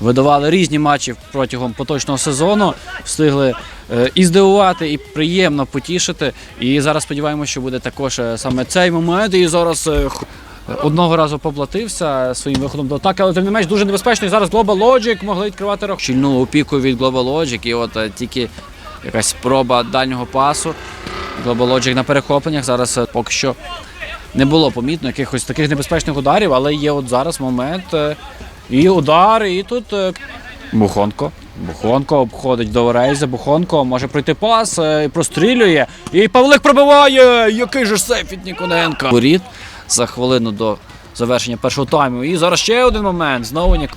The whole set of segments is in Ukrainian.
видавали різні матчі протягом поточного сезону, встигли е, і здивувати, і приємно потішити. І зараз сподіваємося, що буде також е, саме цей момент. І зараз е, одного разу поплатився своїм виходом до атаки, але тим не менш дуже небезпечно. І зараз Global Logic могли відкривати рахунок. Щільну опіку від Global Logic, і от тільки якась спроба дальнього пасу. Global Logic на перехопленнях зараз поки що не було помітно якихось таких небезпечних ударів, але є от зараз момент. І удар, і тут е, Бухонко. Бухонко обходить до Рейза. Бухонко може пройти пас, е, і прострілює. І Павлик пробиває! Який же сейф від Ніконенка. Воріт за хвилину до завершення першого тайму. І зараз ще один момент. Знову Нік.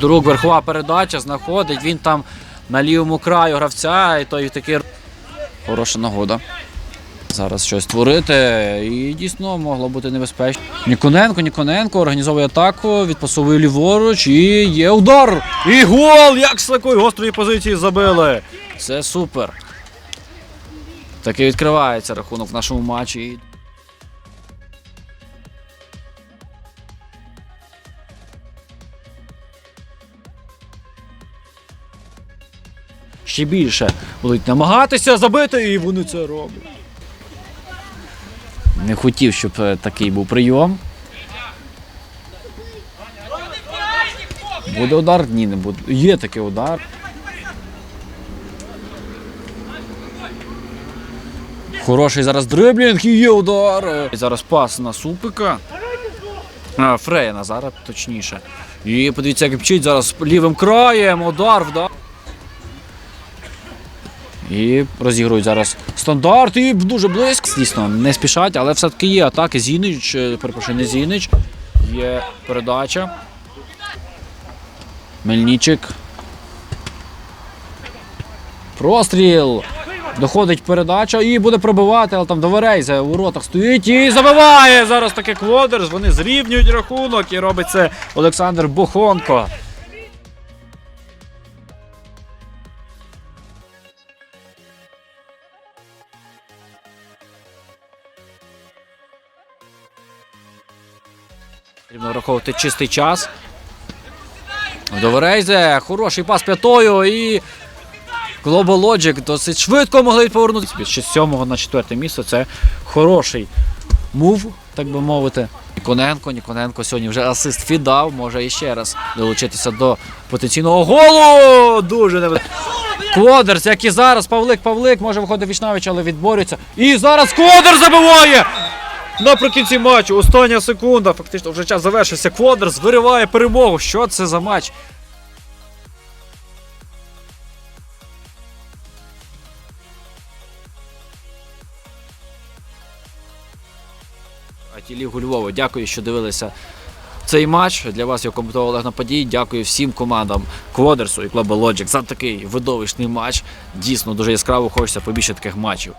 Друг верхова передача знаходить. Він там на лівому краю гравця, і той такий хороша нагода. Зараз щось творити. І дійсно могло бути небезпечно. Ніконенко, Ніконенко організовує атаку, відпасовує ліворуч і є удар. І гол! Як з такої гострої позиції забили. Це супер. Таки відкривається рахунок в нашому матчі. Ще більше будуть намагатися забити, і вони це роблять. Не хотів, щоб е, такий був прийом. Буде удар? Ні, не буде. Є такий удар. Хороший зараз дриблінг і є удар. І зараз пас на Супика. А, Фрея Назара, точніше. І подивіться, як вчить зараз лівим краєм. Удар вдар. І розігрують зараз стандарт і дуже близько. Звісно, не спішать, але все-таки є атаки. Зінич, е, перепрошую, не Зінич. Є передача. Мельничик. Простріл. Доходить передача і буде пробивати, але там до Верейза у воротах стоїть і забиває зараз таке квадерс. Вони зрівнюють рахунок і робить це Олександр Бухонко. Потрібно враховувати чистий час. До Верейзе, хороший пас п'ятою і Global Logic досить швидко могли повернутися. З 7 на 4 місце це хороший мув, так би мовити. Ніконенко, Ніконенко сьогодні вже асист фідав, може іще раз долучитися до потенційного голу. Дуже не Квадерс, як і зараз, Павлик Павлик може виходити вічнавич, але відборюється. І зараз Квадер забиває! Наприкінці матчу, остання секунда, фактично вже час завершився. Квадерс вириває перемогу. Що це за матч? Атілігу Львова. Дякую, що дивилися цей матч. Для вас його коментував Олег Нападій. Дякую всім командам Квадерсу і Club Logic за такий видовищний матч. Дійсно дуже яскраво хочеться побільше таких матчів.